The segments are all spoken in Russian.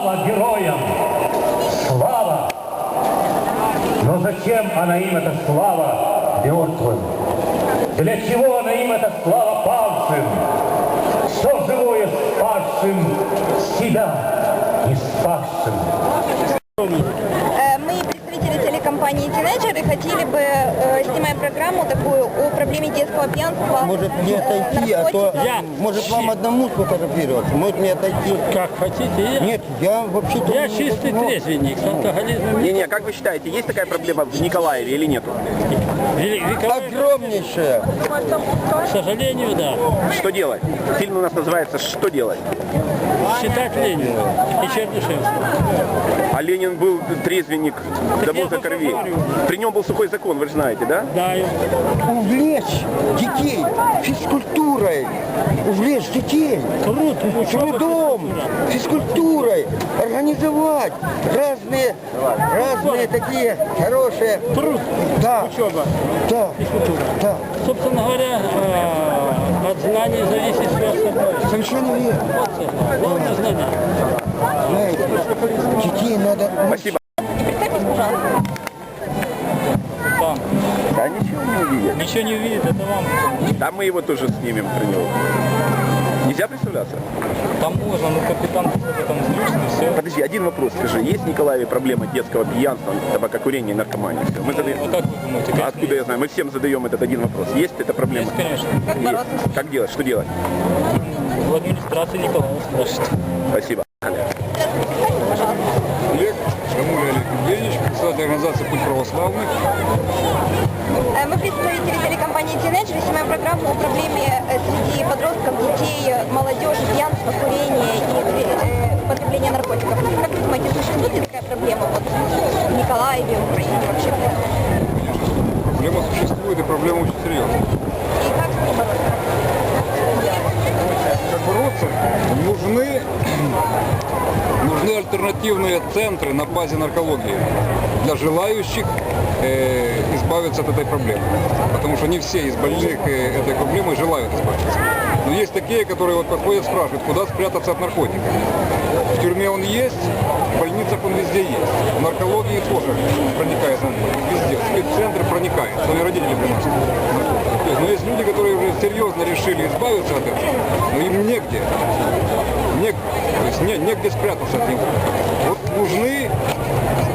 Слава героям! Слава! Но зачем она им эта слава мертвым? Для чего она им эта слава павшим? Что живое спасшим себя не спасшим? Телекомпании «Тинейджеры», хотели бы, э, снимая программу такую о проблеме детского пьянства, Может мне э, отойти, а то наркотиков. может вам одному сфотографироваться, может мне отойти. Как хотите. Я, Нет, я вообще-то... я чистый трезвенник. С алкоголизмом не Не-не, как вы считаете, есть такая проблема в Николаеве или нету? Огромнейшая. К сожалению, да. Что делать? Фильм у нас называется «Что делать?». Считать Ленина и Чернышевского. А Ленин был трезвенник до мозга крови. говорю. При нем был сухой закон, вы же знаете, да? Да, Увлечь детей физкультурой. Увлечь детей. труд, Трудом, физкультурой. Организовать разные, разные такие хорошие... труд, Да, учеба, да, физкультура. да. Собственно говоря, э, от знаний зависит все остальное. Совершенно верно. Вот это, главное знание. Знаете, детей надо... Спасибо. Представьтесь, пожалуйста. Там. Да ничего не увидят. Ничего не увидит, это вам. Там мы его тоже снимем при него. Нельзя представляться? Там можно, но капитан какой-то там злюшный, все. Подожди, один вопрос скажи. Есть в Николаеве проблема детского пьянства, табакокурения и наркомании? Мы задаем... А как вы думаете, А конечно, откуда я знаю? Мы всем задаем этот один вопрос. Есть эта проблема? есть, конечно. Есть. Как делать? Что делать? В администрации Николаева спрашивают. Спасибо. Олег, Шамуля Олег Евгеньевич, председатель организации «Путь православных». Э, Мы, представители телекомпании «Тинейджеры», снимаем программу о проблеме э, среди подростков, курения и э, употребления наркотиков. Как вы думаете, существует ли такая проблема вот, в Николаеве, в Украине вообще? Проблема существует и проблема очень серьезная. И как с ней бороться? Как бороться? Нужны альтернативные центры на базе наркологии для желающих э, избавиться от этой проблемы. Потому что не все из больных э, этой проблемой желают избавиться. Но есть такие, которые вот подходят спрашивают, куда спрятаться от наркотиков. В тюрьме он есть, в больницах он везде есть. В наркологии тоже проникает наркотик, везде. В спеццентры проникает. Свои родители приносят наркотики. Есть, но есть люди, которые уже серьезно решили избавиться от этого, но им негде. Негде. То есть не, негде спрятаться от него. Вот нужны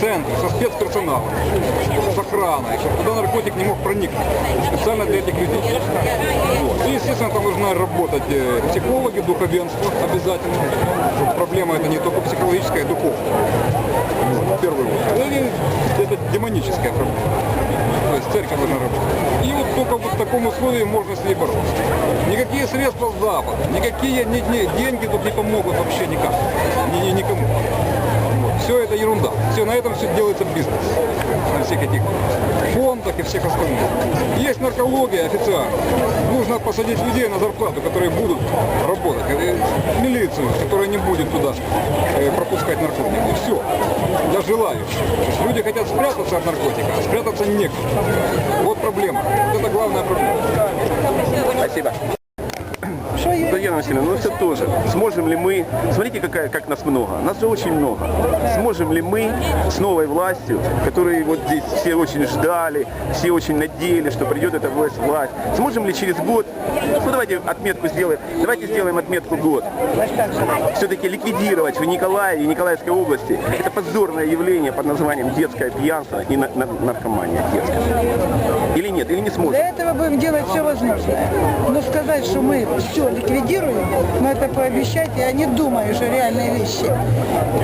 центры со спецперсоналом, с охраной, чтобы туда наркотик не мог проникнуть. Специально для этих людей. Вот. И, естественно, там нужна работать э, психологи, духовенство обязательно. Проблема это не только психологическая, а духовная. Вот, в первую очередь. Это демоническая проблема. Церковь должна работать. И вот только вот в таком условии можно с ней бороться. Никакие средства Запада, никакие ни- ни- деньги тут не помогут вообще никак. Ни, ни- никому. Все это ерунда. Все, на этом все делается бизнес. На всех этих фондах и всех остальных. Есть наркология официально. Нужно посадить людей на зарплату, которые будут работать. Э, Милицию, которая не будет туда э, пропускать наркотики. Есть люди хотят спрятаться от наркотика, а спрятаться некуда. Вот проблема. Вот это главная проблема. Спасибо. Татьяна Васильевна, ну все тоже. Сможем ли мы, смотрите, какая, как нас много, нас же очень много. Сможем ли мы с новой властью, которые вот здесь все очень ждали, все очень надеялись, что придет эта власть, власть, сможем ли через год, ну давайте отметку сделаем, давайте сделаем отметку год, все-таки ликвидировать в Николаеве и Николаевской области это позорное явление под названием детское пьянство и на- на- наркомания детская. Или нет, или не сможем? Для этого будем делать все возможное. Но сказать, что мы все ликвидируем, но это пообещать, я не думаю, что реальные вещи.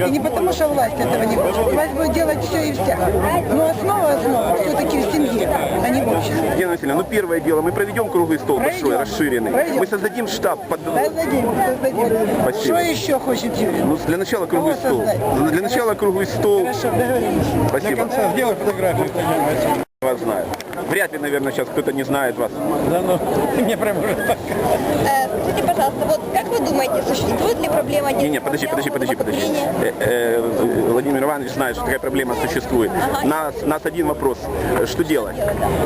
И не потому, что власть этого не хочет. Власть будет делать все и вся. Но основа основа все-таки в семье, а не в обществе. Елена Васильевна, ну первое дело, мы проведем круглый стол большой, Проведем. расширенный. Проведем. Мы создадим штаб под... Создадим, создадим. Спасибо. Что еще хочет Юрий? Ну, для начала круглый Кого стол. создать? Для начала круглый стол. Хорошо, договорились. Спасибо. Сделай фотографию. Вас знаю. Вряд ли, наверное, сейчас кто-то не знает вас. Да ну, мне прям уже так. Э, пожалуйста, вот как вы думаете, существует ли проблема Не, не, подожди, подожди, подожди, подожди. Э, э, Владимир Иванович знает, что такая проблема существует. Нас, нас один вопрос, э, что делать?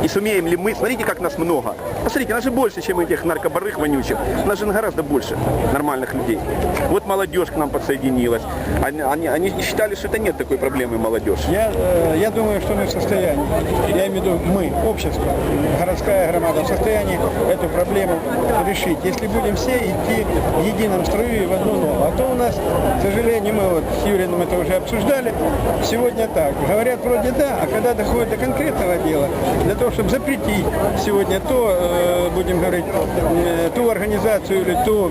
И сумеем ли мы, смотрите, как нас много. Посмотрите, нас же больше, чем этих наркобарых вонючих. Нас же гораздо больше нормальных людей. Вот молодежь к нам подсоединилась. Они, они, они считали, что это нет такой проблемы молодежь. Я, э, я думаю, что мы в состоянии, я имею в виду мы, общество, городская громада, в состоянии эту проблему решить. Если будем все идти в едином строю и в одну ногу. А то у нас, к сожалению, мы вот с Юрием это уже обсуждали, сегодня так. Говорят вроде да, а когда доходит до конкретного дела, для того, чтобы запретить сегодня то, э, будем говорить, э, ту организацию или ту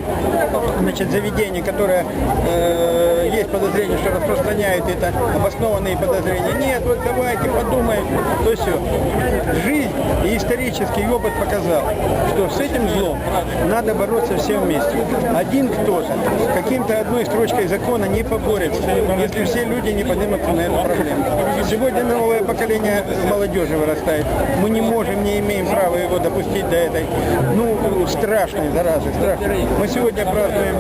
значит, заведение, которое э, есть подозрение, что распространяют это, обоснованные подозрения. Нет, вот давайте подумаем, то все. Жизнь и исторический опыт показал, что с этим злом надо бороться все вместе. Один кто-то каким-то одной строчкой закона не поборется, если все люди не поднимутся на эту проблему. Сегодня новое поколение молодежи вырастает. Мы не можем, не имеем права его допустить до этой, ну, страшной заразы, страшной. Мы сегодня празднуем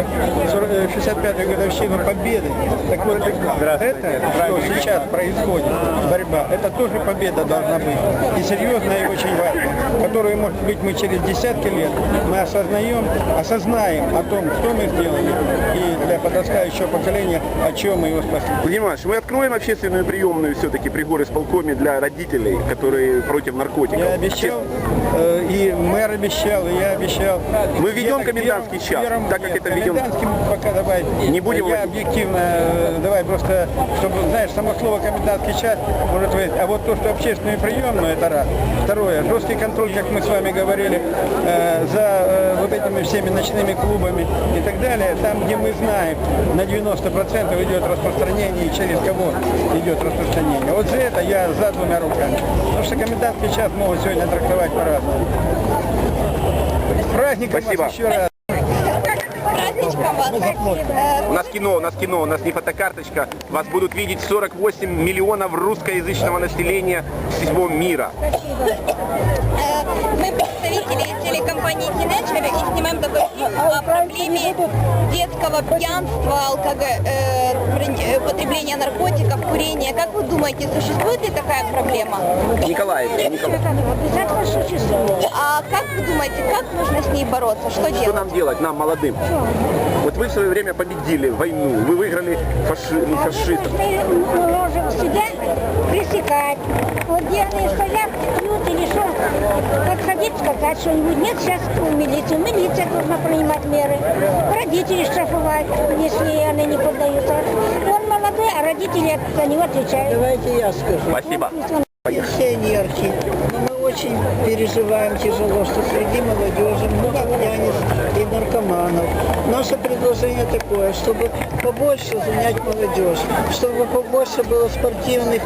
65-ю годовщину Победы. Так вот, это, что сейчас происходит, борьба, это тоже победа должна быть. И серьезная, и очень важная, которую, может быть, мы через десятки лет мы осознаем, осознаем о том, что мы сделали, и для подрастающего поколения, о чем мы его спасли. Иванович, мы откроем общественную приемную все-таки при горисполкоме для родителей, которые против наркотиков. Я обещал, э, и мэр обещал, и я обещал. Мы введем к комендантский час, первому- так как нет, это введем- пока давай. Не будем Я объективно, э, давай просто, чтобы, знаешь, само слово комендантский час, может быть, а вот то, что общественную приемную, это раз. Второе, жесткий контроль, как мы с вами говорили, э, за э, вот этими всеми ночными клубами и так далее, там, где мы знаем, на 90% идет распространение и через кого идет распространение. Вот за это я за двумя руками. Потому что комендантский час могут сегодня трактовать по-разному. Праздником Спасибо. вас еще раз. Праздничком вас. Э, У нас кино, у нас кино, у нас не фотокарточка. Вас будут видеть 48 миллионов русскоязычного населения всего мира. Э, Мы представители телекомпании Teenager и снимаем такой фильм о проблеме детского пьянства, алкоголя, потребления наркотиков, курения. Как вы думаете, существует ли такая проблема? Николай, Николай, А как вы думаете, как нужно с ней бороться? Что что делать? нам делать, нам, молодым? Вот вы в свое время победили войну, вы выиграли фаши, ну, фашистов. Мы можем себя пресекать. Вот где они стоят, пьют или что, подходить, сказать что-нибудь. Нет, сейчас в милицию. Милиция должна принимать меры. Родители штрафовать, если они не поддаются. Он молодой, а родители за него отвечают. Давайте я скажу. Спасибо. Пенсионерки. Очень переживаем тяжело, что среди молодежи много пьяниц и наркоманов. Наше предложение такое, чтобы побольше занять молодежь, чтобы побольше было спортивных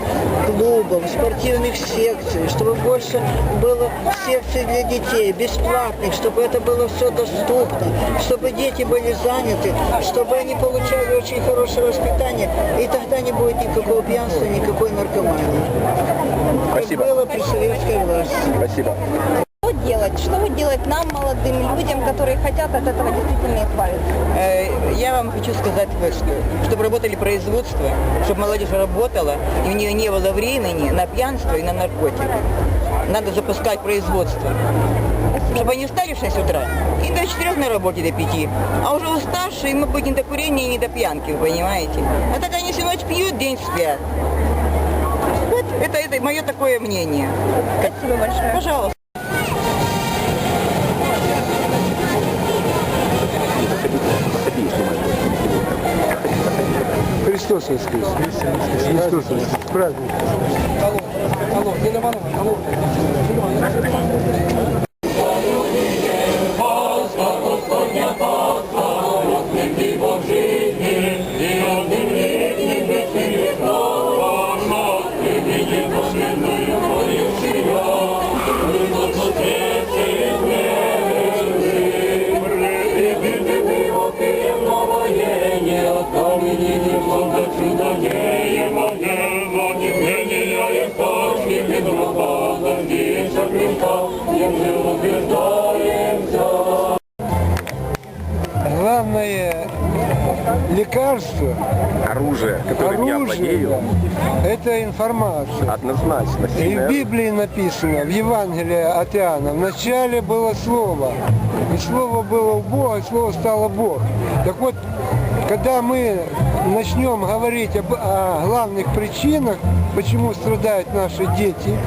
клубов, спортивных секций, чтобы больше было секций для детей, бесплатных, чтобы это было все доступно, чтобы дети были заняты, чтобы они получали очень хорошее воспитание, и тогда не будет никакого пьянства, никакой наркомании. Спасибо. Как было при советской власти. Спасибо. Что делать? Что вот делать нам, молодым людям, которые хотят от этого действительно избавиться? Э, Я вам хочу сказать вот что. Чтобы работали производства, чтобы молодежь работала, и у нее не было времени на пьянство и на наркотик. Надо запускать производство. Чтобы они встали в 6 утра и до 4 на работе до 5. А уже уставшие быть не до курения, не до пьянки, вы понимаете? А так они всю ночь пьют, день спят. Вот это, это мое такое мнение. Спасибо большое. Пожалуйста. Христос воскрес. Христос воскрес. Праздник. Главное лекарство, оружие, которое оружие, я владею, это информация. Однозначно. И в Библии написано, в Евангелии от Иоанна, вначале было слово, и слово было у Бога, и слово стало Бог. Так вот, когда мы начнем говорить об, о главных причинах, почему страдают наши дети,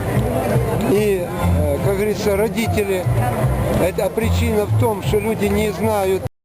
и, э, как говорится, родители, это причина в том, что люди не знают